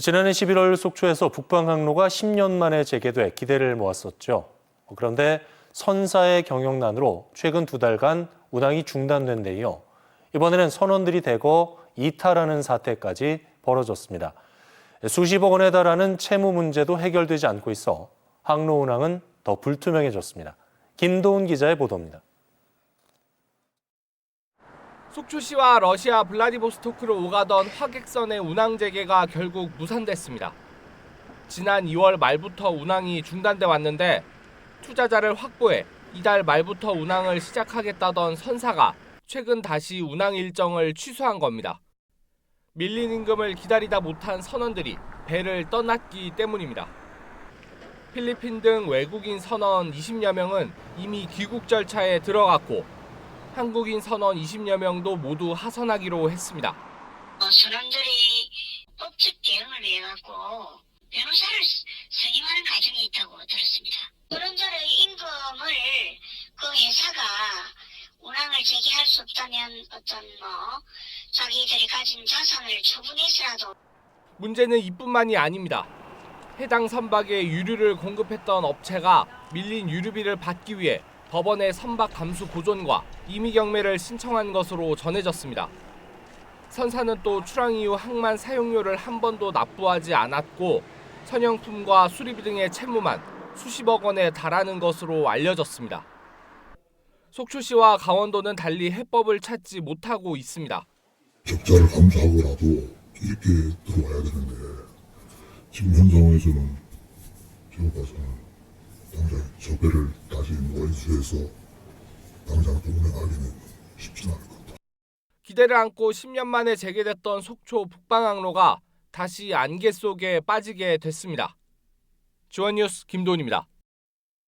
지난해 11월 속초에서 북방항로가 10년 만에 재개돼 기대를 모았었죠. 그런데 선사의 경영난으로 최근 두 달간 운항이 중단된 데 이어 이번에는 선원들이 대거 이탈하는 사태까지 벌어졌습니다. 수십억 원에 달하는 채무 문제도 해결되지 않고 있어 항로 운항은 더 불투명해졌습니다. 김도훈 기자의 보도입니다. 속초시와 러시아 블라디보스토크로 오가던 화객선의 운항 재개가 결국 무산됐습니다. 지난 2월 말부터 운항이 중단돼 왔는데 투자자를 확보해 이달 말부터 운항을 시작하겠다던 선사가 최근 다시 운항 일정을 취소한 겁니다. 밀린 임금을 기다리다 못한 선원들이 배를 떠났기 때문입니다. 필리핀 등 외국인 선원 20여 명은 이미 귀국 절차에 들어갔고 한국인 선원 20여 명도 모두 하선하기로 했습니다. 어, 선원들이 법적 대응을 위해 갖고 변호사를 선임하는 과정이 있다고 들었습니다. 그런저런 임금을 그 회사가 운항을 재개할 수 없다면 어떤 뭐 자기들이 가진 자산을 처분해서라도 문제는 이뿐만이 아닙니다. 해당 선박에 유류를 공급했던 업체가 밀린 유류비를 받기 위해 법원에 선박 감수 보존과 임의 경매를 신청한 것으로 전해졌습니다. 선사는 또 출항 이후 항만 사용료를 한 번도 납부하지 않았고 선영품과 수리비 등의 채무만 수십억 원에 달하는 것으로 알려졌습니다. 속초시와 강원도는 달리 해법을 찾지 못하고 있습니다. 적자를 감수하고라도 이렇게 들어와야 되는데 지금 현 상황에서는 제가 봐서는 당장 저 배를 다시 원수해서 당장 동행하기는 쉽지는 않을 것 같아요. 기대를 안고 10년 만에 재개됐던 속초 북방항로가 다시 안개 속에 빠지게 됐습니다. 지원뉴스 김도훈입니다.